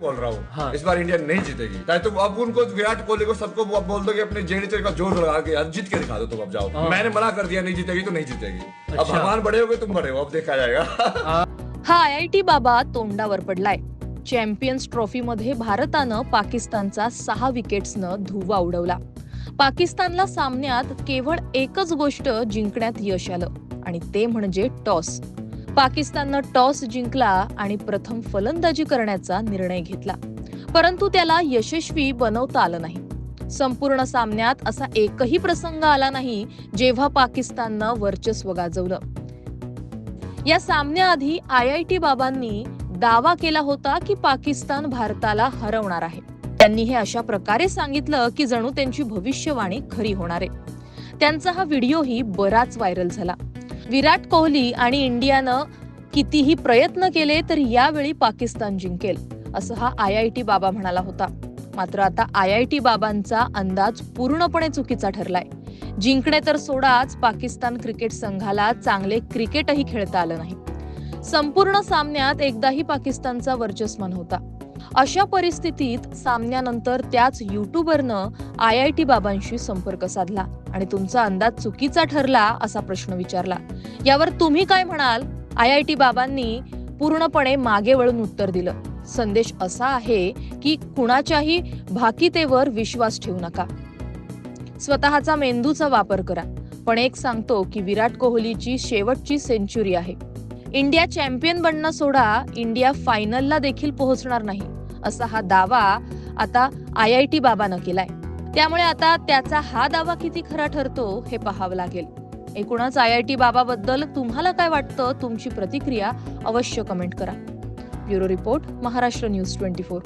बोल रहा हूँ। हाँ। इस बार इंडिया नहीं जीतेगी। चाहे तुम अब उनको विराट कोहली को सबको बोल दो कि अपने जेडी का जोर लगा के जीत के दिखा दो तुम अब जाओ। हाँ। मैंने मना कर दिया नहीं जीतेगी तो नहीं जीतेगी। अब। भगवान बड़े हो गए तुम बड़े हो अब देखा जाएगा। हा। आय आय टी बाबा तोंडावर पडलाय। चॅम्पियन्स ट्रॉफी मध्ये भारतानं पाकिस्तानचा सहा विकेट्सनं धुव्वा उडवला. पाकिस्तानला सामन्यात केवळ एकच गोष्ट जिंकण्यात यश आलं आणि ते म्हणजे टॉस. पाकिस्ताननं टॉस जिंकला आणि प्रथम फलंदाजी करण्याचा निर्णय घेतला. परंतु त्याला यशस्वी बनवता आलं नाही. संपूर्ण सामन्यात असा एकही प्रसंग आला नाही जेव्हा पाकिस्ताननं वर्चस्व गाजवलं. या सामन्याआधी आय आय टी बाबांनी दावा केला होता की पाकिस्तान भारताला हरवणार आहे. त्यांनी हे अशा प्रकारे सांगितलं की जणू त्यांची भविष्यवाणी खरी होणार आहे. त्यांचा हा व्हिडिओही बराच व्हायरल झाला. विराट कोहली आणि इंडियानं कितीही प्रयत्न केले तर यावेळी पाकिस्तान जिंकेल असं हा आय आय टी बाबा म्हणाला होता. मात्र आता आय आय टी बाबांचा अंदाज पूर्णपणे चुकीचा ठरलाय. जिंकणे तर सोडाच पाकिस्तान क्रिकेट संघाला चांगले क्रिकेटही खेळता आलं नाही. संपूर्ण सामन्यात एकदाही पाकिस्तानचा वर्चस्व होता अशा परिस्थितीत सामन्यानंतर त्याच युट्यूबरनं आय आय टी बाबांशी संपर्क साधला आणि तुमचा अंदाज चुकीचा ठरला असा प्रश्न विचारला. यावर तुम्ही काय म्हणाल? आय आय टी बाबांनी पूर्णपणे मागे वळून उत्तर दिलं. संदेश असा आहे की कुणाच्याही भाकितेवर विश्वास ठेवू नका. स्वतःचा मेंदूचा वापर करा. पण एक सांगतो की विराट कोहलीची शेवटची सेंचुरी आहे. इंडिया चॅम्पियन बनणं सोडा इंडिया फायनलला देखील पोहोचणार नाही. असा हा दावा आता आय आय टी बाबानं केलाय. त्यामुळे आता त्याचा हा दावा किती खरा ठरतो हे पाहावं लागेल. एकूणच आय आय टी बाबाबद्दल तुम्हाला काय वाटतं? तुमची प्रतिक्रिया अवश्य कमेंट करा. Bureau report Maharashtra news twenty four.